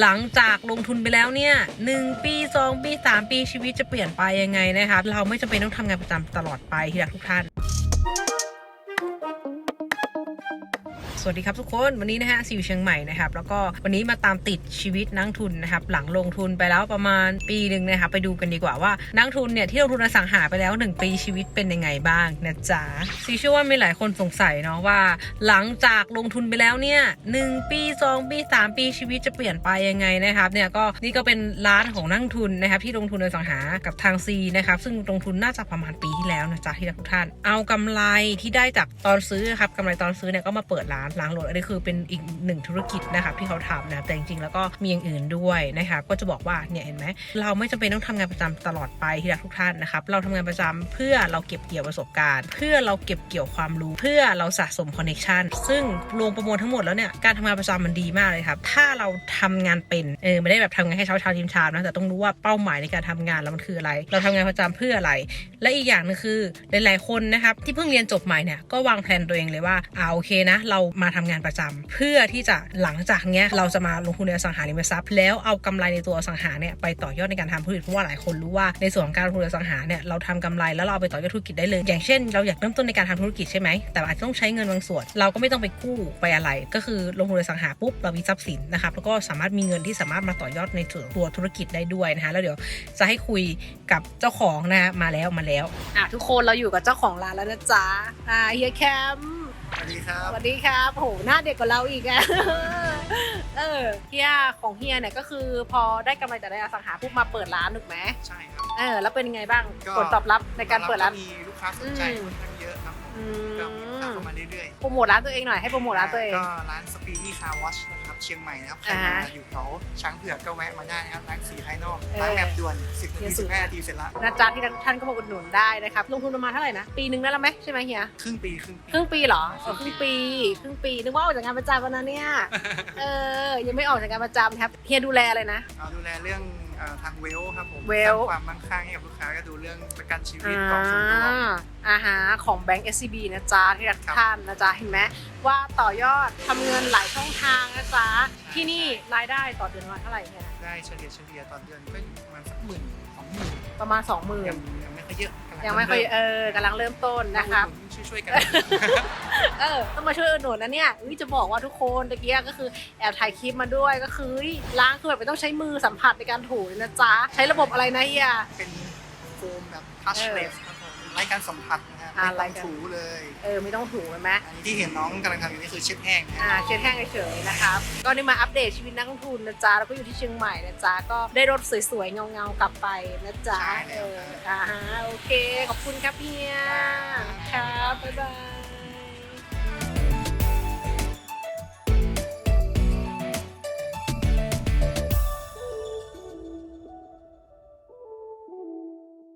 หลังจากลงทุนไปแล้วเนี่ยหนึ่งปีสองปีสามปีชีวิตจะเปลี่ยนไปยังไงนะคะ เราไม่จำเป็นต้องทำงานประจำตลอดไปที่รักทุกท่าน สวัสดีครับทุกคนวันนี้นะฮะซิวเชียงใหม่นะครับแล้วก็วันนี้มาตามติดชีวิตนักทุนนะครับหลังลงทุนไปแล้วประมาณปีหนึ่งนะครับไปดูกันดีกว่าว่านักทุนเนี่ยที่ลงทุนอสังหาไปแล้ว 1 ปีชีวิตเป็นยังไงบ้างนะจ๊ะซิวเชื่อว่ามีหลายคนสงสัยเนาะว่า หลังจากลงทุนไปแล้วเนี่ยหนึ่งปีสองปีสามปีชีวิตจะเปลี่ยนไปยังไงนะครับเนี่ยก็นี่ก็เป็นร้านของนักทุนนะครับที่ลงทุนอสังหากับทางซีนะครับซึ่งลงทุนน่าจะประมาณปีที่แล้วนะจ๊ะที่ทุกท่าน เอากำไรที่ได้จากตอนซื้อครับกำไรตอนซื้อเนี่ยก็มาเปิดร้านล้างรถอันนี้คือเป็นอีกหนึ่งธุรกิจนะครับที่เขาทำนะแต่จริงๆแล้วก็มีอย่างอื่นด้วยนะครับก็จะบอกว่าเนี่ยเห็นไหมเราไม่จำเป็นต้องทำงานประจำตลอดไปที่รักทุกท่านนะครับเราทำงานประจำเพื่อเราเก็บเกี่ยวประสบการณ์ เพื่อเราเก็บเกี่ยวความรู้ เพื่อเราสะสมคอนเนคชันซึ่งรวมประมวลทั้งหมดแล้วเนี่ยการทำงานประจำมันดีมากเลยครับถ้าเราทำงานเป็นเออไม่ได้แบบทำงานให้เช้าเช้าทีมชามนะแต่ต้องรู้ว่าเป้าหมายในการทำงานแล้วมันคืออะไร เราทำงานประจำเพื่ออะไร และอีกอย่างนึงคือหลาย ๆคนนะครับที่เพิ่งเรียนจบใหม่เนี่ยก็วางแผนตัวเองเลยว่าอ่าโอเคนะ เรามาทำงานประจำเพื่อที่จะหลังจากเนี้ยเราจะมาลงทุนในอสังหาริมทรัพย์ แล้วเอากำไรในตัวอสังหาเนี่ยไปต่อยอดในการทำธุรกิจเพราะว่าหลายคนรู้ว่าในส่วนของการลงทุนในอสังหาเนี่ยเราทำกำไรแล้วเราเอาไปต่อยอดธุรกิจได้เลย อย่างเช่น เราอยากเริ่มต้นในการทำธุรกิจใช่ไหมแต่อาจจะต้องใช้เงินบางส่วน เราก็ไม่ต้องไปกู้ไปอะไร ก็คือลงทุนในอสังหาปุ๊บเรามีทรัพย์สินนะครับแล้วก็สามารถมีเงินที่สามารถมาต่อยอดในส่วนตัวธุรกิจได้ด้วยนะคะแล้วเดี๋ยวจะให้คุยกับเจ้าของนะฮะมาแล้วมาแล้วอะทุกคนเราอยู่กับเจ้าของร้านแล้วนะจ๊ะอ่าเฮียแคม สวัสดีครับ สวัสดีครับโหหน้าเด็กกว่าเราอีกอะเออเฮียของเฮียเนี่ยก็คือพอได้กำไรจากได้อสังหาปุ๊บมาเปิดร้านถูกไหมใช่ครับ เออ แล้วเป็นยังไงบ้างก็ ผลตอบรับในการเปิดร้าน มีลูกค้าสนใจอืม ค่อนข้างเยอะครับผมอืก็มีลูกค้าเข้ามมาเรื่อยโปรโมทร้านตัวเองหน่อยให้โปรโมทร้านตัวเอง ก็ร้านสปีดี้คาร์วอชนะครับ เชียงใหม่นะครับใครอ่าฮะมาอยู่แถวช้างเผือกก็แวะมาได้นะครับร้านสีภายนอกเออร้านแบบด่วน 10นาเฮีทียสุด15นาทีเสร็จละนะจ๊ะที่ท่านก็มาอุดหนุนได้นะครับลงทุนประมาณเท่าไหร่นะ ปีหนึ่งได้แล้วไหมใช่ไหมเฮียครึ่งปีครึ่งปีครึ่งปีเหรอเออครึ่งปีครึ่งปีนึกว่าออกจากงานประจำแล้วนะเนี่ยเออยังไม่ออกจากงานประจำครับเฮียดูแลอะไรนะเราดูแลเรื่องเอ่อทางเวลครับผมเวลสร้างความมั่งคั่งให้กับลูกค้าก็ดูเรื่องประกันชีวิตกองทุนรวมอาหาของแบงก์ SCB นะจ๊ะที่รักทุกท่านนะจ๊ะเห็นไหมว่าต่อยอดทำเงินหลายช่องทางนะจ๊ะที่นี่รายได้ต่อเดือนวันเท่าไหร่เนี่ยได้เฉลี่ยเฉลี่ยต่อเดือนก็อยู่ประมาณสักหมื่นสองหมื่นประมาณ 20,000 ยังยังไม่ค่อยเยอะกำลัยังไม่ค่อยเริ่เออกำลังเริ่มต้นมนะครับช่วยช่วยๆกัน เออต้องมาช่วยอุดหนุนนะเนี่ยอุ๊ยจะบอกว่าทุกคนตะเกียก็คือแอบถ่ายคลิปมาด้วยก็คือเฮ้ยล้างคือแบบไม่ต้องใช้มือสัมผัสในการถูเลยนะจ๊ะ ใช้ระบบอะไรนะเฮียเป็นโฟมแบบทัชเลสครับผมไร้การสัมผัสนะฮะอ่าไม่ไร้ต้องการถูเลยเออไม่ต้องถูเห็นไหมอันนี้ที่เห็นน้องกำลังทำอยู่นี่คือเช็ดแห้งนะอ่าฮะเช็ดแห้งเฉยๆนะครับก็ได้มาอัปเดตชีวิตนักลงทุนนะจ๊ะแล้วก็อยู่ที่เชียงใหม่นะจ๊ะก็ได้รถสวยๆเงาๆกลับไปนะจ๊ะเอออ่าฮะโอเค ขอบคุณครับเฮียครับบ๊ายบาย